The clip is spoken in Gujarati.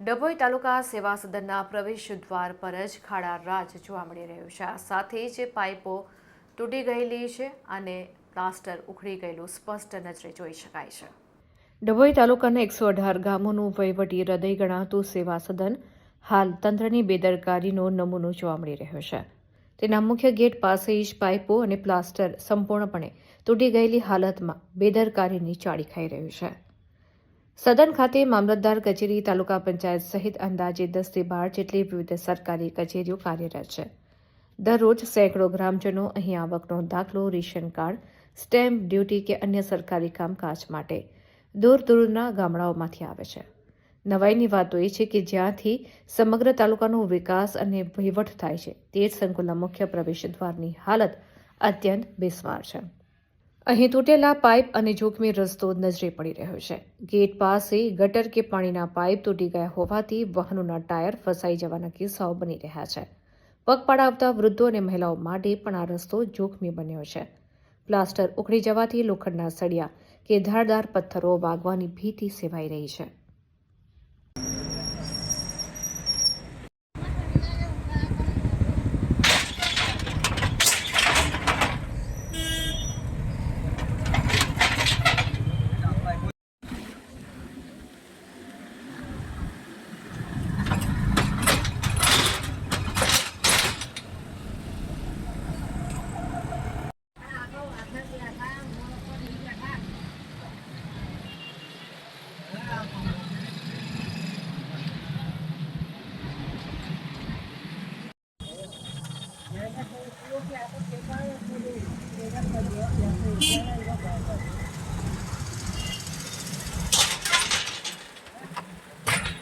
ડભોઈ તાલુકા સેવા સદનના પ્રવેશ દ્વાર પર જ ખાડા રાજ જોવા મળી રહ્યું છે. આ સાથે જ પાઇપો તૂટી ગયેલી છે અને પ્લાસ્ટર ઉખડી ગયેલું સ્પષ્ટ નજરે જોઈ શકાય છે. ડભોઈ તાલુકાના એકસો અઢાર ગામોનું વહીવટી હૃદય ગણાતું સેવા સદન હાલ તંત્રની બેદરકારીનો નમૂનો જોવા મળી રહ્યો છે. તેના મુખ્ય ગેટ પાસે જ પાઇપો અને પ્લાસ્ટર સંપૂર્ણપણે તૂટી ગયેલી હાલતમાં બેદરકારીની ચાળી ખાઈ રહ્યું છે. સદન ખાતે મામલતદાર કચેરી, તાલુકા પંચાયત સહિત અંદાજે દસથી બાર જેટલી વિવિધ સરકારી કચેરીઓ કાર્યરત છે. દરરોજ સેંકડો ગ્રામજનો અહીં આવકનો દાખલો, રેશન કાર્ડ, સ્ટેમ્પ ડ્યુટી કે અન્ય સરકારી કામકાજ માટે દૂર દૂરના ગામડાઓમાંથી આવે છે. નવાઈની વાત એ છે કે જ્યાંથી સમગ્ર તાલુકાનો વિકાસ અને વહીવટ થાય છે, તે જ સંકુલના મુખ્ય પ્રવેશ દ્વારની હાલત અત્યંત બિસ્માર છે. અહીં તૂટેલા પાઇપ અને જોખમી રસ્તો નજરે પડી રહ્યો છે. ગેટ પાસે ગટર કે પાણીના પાઇપ તૂટી ગયા હોવાથી વાહનોના ટાયર ફસાઈ જવાના કિસ્સાઓ બની રહ્યા છે. પગપાળા આવતા વૃદ્ધો અને મહિલાઓ માટે પણ આ રસ્તો જોખમી બન્યો છે. પ્લાસ્ટર ઉખડી જવાથી લોખંડના સળિયા કે ધારદાર પથ્થરો વાગવાની ભીતિ સેવાઈ રહી છે. ya, porque cada vez que llegan a la ciudad, ya se llegan a ir a la ciudad.